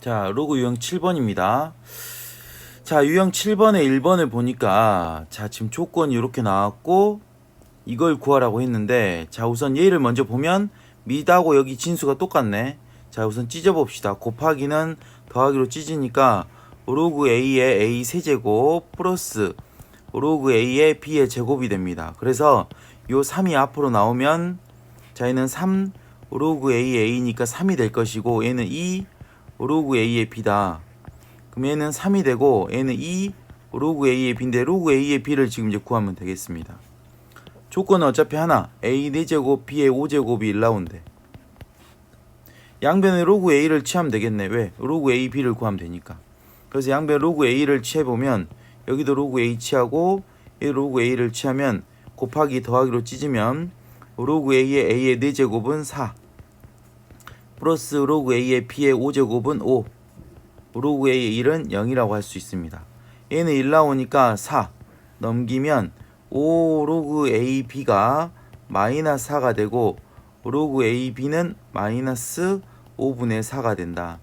자, 로그 유형 7번입니다. 자, 유형 7번에 1번을 보니까 자, 지금 조건이 이렇게 나왔고 이걸 구하라고 했는데 자, 우선 얘를 먼저 보면 미하고 여기 진수가 똑같네. 자, 우선 찢어 봅시다. 곱하기는 더하기로 찢으니까 로그 a의 a 세제곱 플러스 로그 a의 b의 제곱이 됩니다. 그래서 요 3이 앞으로 나오면 자, 얘는 3 로그 a a니까 3이 될 것이고 얘는 2 로그 a의 b다. 그럼 얘는 3이 되고 얘는 2 로그 a의 b인데 로그 a의 b를 지금 이제 구하면 되겠습니다. 조건은 어차피 하나 a 4제곱 b의 5제곱이 1나온대. 양변에 로그 a를 취하면 되겠네. 왜? 로그 a b를 구하면 되니까. 그래서 양변 로그 a를 취해보면 여기도 로그 a 취하고 이 로그 a를 취하면 곱하기 더하기로 찢으면 로그 a의 a의 4제곱은 4 플러스 로그 a의 b의 5제곱은 5 로그 a의 1은 0이라고 할 수 있습니다. 얘는 1 나오니까 4 넘기면 5 로그 a b가 마이너스 4가 되고 로그 a b는 마이너스 5분의 4가 된다.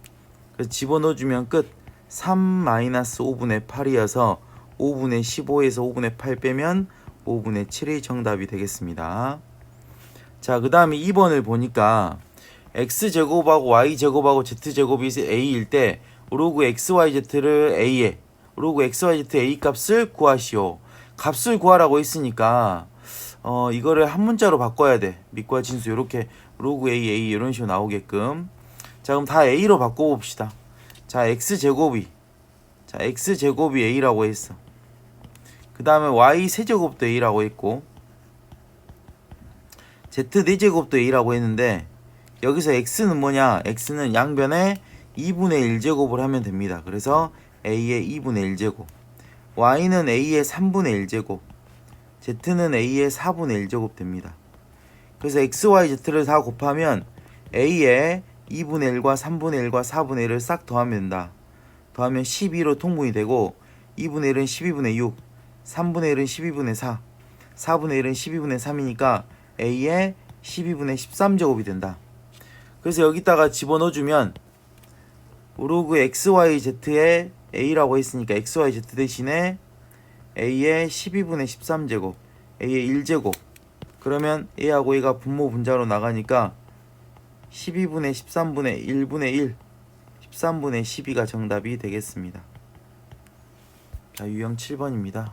그래서 집어넣어주면 끝. 3 마이너스 5분의 8이어서 5분의 15에서 5분의 8 빼면 5분의 7이 정답이 되겠습니다. 자, 그 다음에 2번을 보니까 x제곱하고 y제곱하고 z제곱이 a일 때 로그 xyz를 a에 로그 xyz a 값을 구하시오. 값을 구하라고 했으니까 어 이거를 한 문자로 바꿔야 돼. 밑과 진수 이렇게 로그 a a 이런 식으로 나오게끔. 자, 그럼 다 a로 바꿔 봅시다. 자, x제곱이 자, x제곱이 a라고 했어. 그 다음에 y 세제곱도 a라고 했고 z 4제곱도 a라고 했는데 여기서 x는 뭐냐? x는 양변에 2분의 1제곱을 하면 됩니다. 그래서 a의 2분의 1제곱 y는 a의 3분의 1제곱 z는 a의 4분의 1제곱 됩니다. 그래서 x, y, z를 다 곱하면 a의 2분의 1과 3분의 1과 4분의 1을 싹 더하면 된다. 더하면 12로 통분이 되고 2분의 1은 12분의 6, 3분의 1은 12분의 4, 4분의 1은 12분의 3이니까 a의 12분의 13제곱이 된다. 그래서 여기다가 집어넣어주면 로그 xyz의 a라고 했으니까 xyz 대신에 a의 12분의 13제곱, a의 1제곱 그러면 a하고 a가 분모 분자로 나가니까 12분의 13분의 1분의 1 13분의 12가 정답이 되겠습니다. 자, 유형 7번입니다.